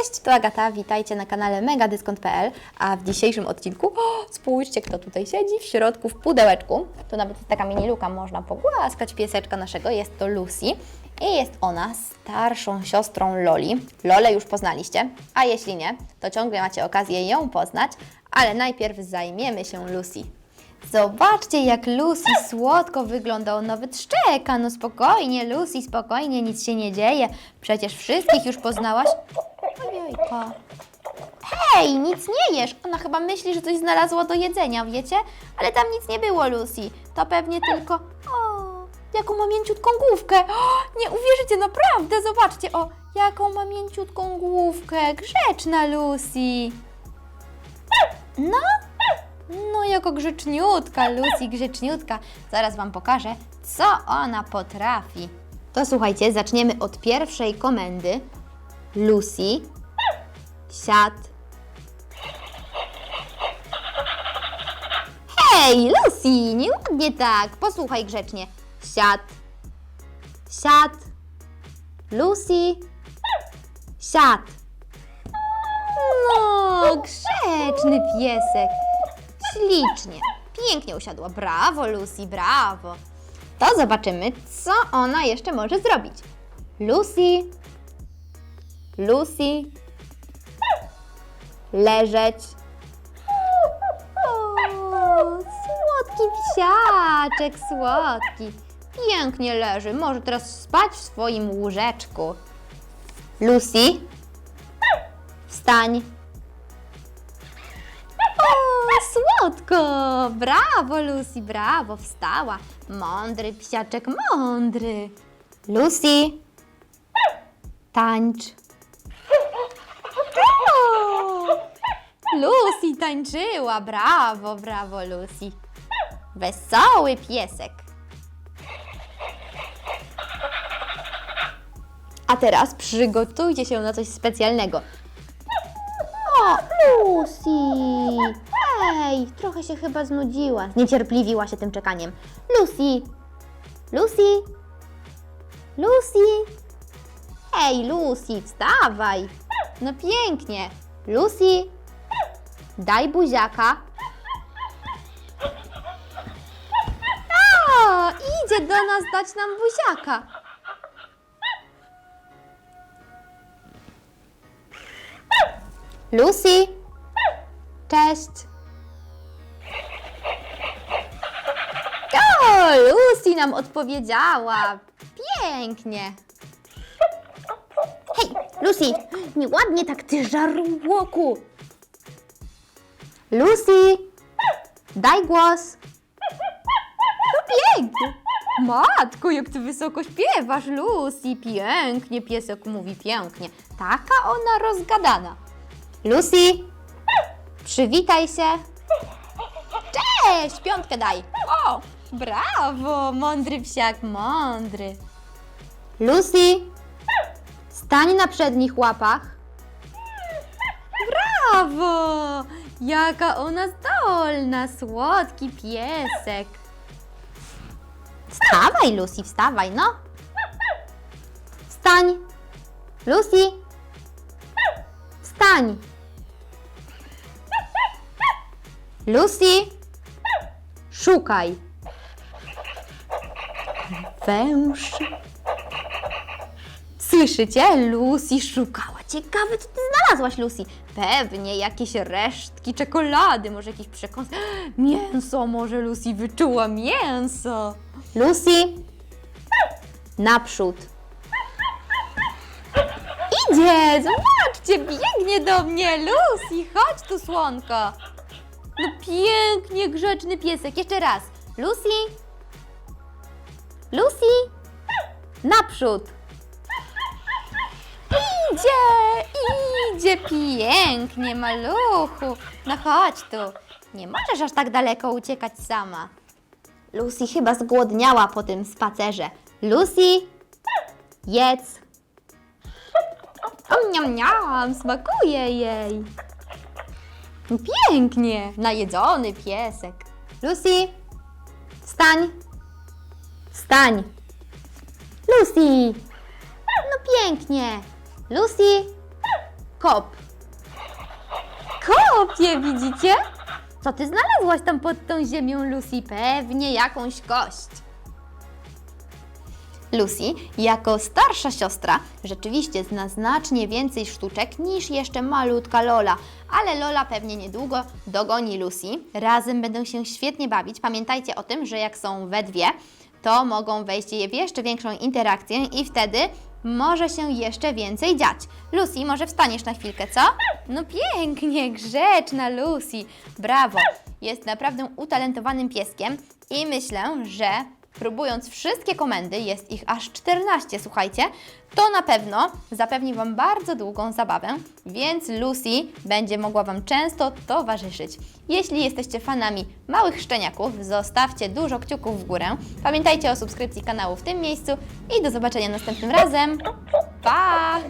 Cześć, to Agata, witajcie na kanale megadyskont.pl, a w dzisiejszym odcinku, o, spójrzcie kto tutaj siedzi, w środku w pudełeczku, tu nawet jest taka mini luka, można pogłaskać pieseczka naszego, jest to Lucy i jest ona starszą siostrą Loli. Lolę już poznaliście, a jeśli nie, to ciągle macie okazję ją poznać, ale najpierw zajmiemy się Lucy. Zobaczcie, jak Lucy słodko wygląda. On nawet szczeka. No spokojnie, Lucy, spokojnie, nic się nie dzieje. Przecież wszystkich już poznałaś. Ojejka. Hej, nic nie jesz. Ona chyba myśli, że coś znalazła do jedzenia, wiecie? Ale tam nic nie było, Lucy. To pewnie tylko... O, jaką ma mięciutką główkę. O, nie uwierzycie, naprawdę, zobaczcie. O, jaką ma mięciutką główkę. Grzeczna Lucy. No, no, jako grzeczniutka, Lucy, grzeczniutka. Zaraz Wam pokażę, co ona potrafi. To słuchajcie, zaczniemy od pierwszej komendy. Lucy, siad. Hej, Lucy, nieładnie tak. Posłuchaj grzecznie. Siad, siad. Lucy, siad. No, grzeczny piesek. Ślicznie. Pięknie usiadła. Brawo, Lucy, brawo. To zobaczymy, co ona jeszcze może zrobić. Lucy. Lucy. Leżeć. O, słodki psiaczek, słodki. Pięknie leży. Może teraz spać w swoim łóżeczku. Lucy. Wstań. Słodko! Brawo, Lucy, brawo, wstała. Mądry psiaczek, mądry. Lucy, tańcz. Lucy tańczyła, brawo, brawo, Lucy. Wesoły piesek. A teraz przygotujcie się na coś specjalnego. O, Lucy! Hej, trochę się chyba znudziła. Zniecierpliwiła się tym czekaniem. Lucy! Lucy! Lucy! Hej, Lucy, wstawaj! No pięknie. Lucy! Daj buziaka. Idzie do nas dać nam buziaka. Lucy! Cześć! O, Lucy nam odpowiedziała! Pięknie! Hej, Lucy! Nieładnie tak, ty żarłoku! Lucy! Daj głos! Pięknie! Matko, jak ty wysoko śpiewasz, Lucy! Pięknie, piesek mówi pięknie. Taka ona rozgadana. Lucy! Przywitaj się! Cześć! Piątkę daj! O! Brawo! Mądry psiak, mądry! Lucy! Stań na przednich łapach. Brawo! Jaka ona zdolna, słodki piesek. Wstawaj, Lucy, wstawaj, no. Wstań. Lucy. Wstań. Lucy. Szukaj. Węż. Słyszycie? Lucy szukała. Ciekawe, co ty znalazłaś, Lucy. Pewnie jakieś resztki czekolady, może jakiś przekąs. Mięso, może Lucy wyczuła mięso. Lucy, naprzód. Idzie, zobaczcie, biegnie do mnie. Lucy, chodź tu, słonko. No pięknie, grzeczny piesek. Jeszcze raz. Lucy, Lucy, naprzód. Idzie, idzie pięknie, maluchu. No chodź tu. Nie możesz aż tak daleko uciekać sama. Lucy chyba zgłodniała po tym spacerze. Lucy, jedz. O, niam, niam, smakuje jej. Pięknie, najedzony piesek. Lucy, wstań. Wstań. Lucy, no pięknie. Lucy, Kop. Kopie, widzicie? Co ty znalazłaś tam pod tą ziemią, Lucy? Pewnie jakąś kość. Lucy, jako starsza siostra, rzeczywiście zna znacznie więcej sztuczek niż jeszcze malutka Lola, ale Lola pewnie niedługo dogoni Lucy. Razem będą się świetnie bawić. Pamiętajcie o tym, że jak są we dwie, to mogą wejść w jeszcze większą interakcję i wtedy może się jeszcze więcej dziać. Lucy, może wstaniesz na chwilkę, co? No pięknie, grzeczna Lucy. Brawo. Jest naprawdę utalentowanym pieskiem i myślę, że próbując wszystkie komendy, jest ich aż 14, słuchajcie, to na pewno zapewni Wam bardzo długą zabawę, więc Lucy będzie mogła Wam często towarzyszyć. Jeśli jesteście fanami małych szczeniaków, zostawcie dużo kciuków w górę. Pamiętajcie o subskrypcji kanału w tym miejscu i do zobaczenia następnym razem. Pa!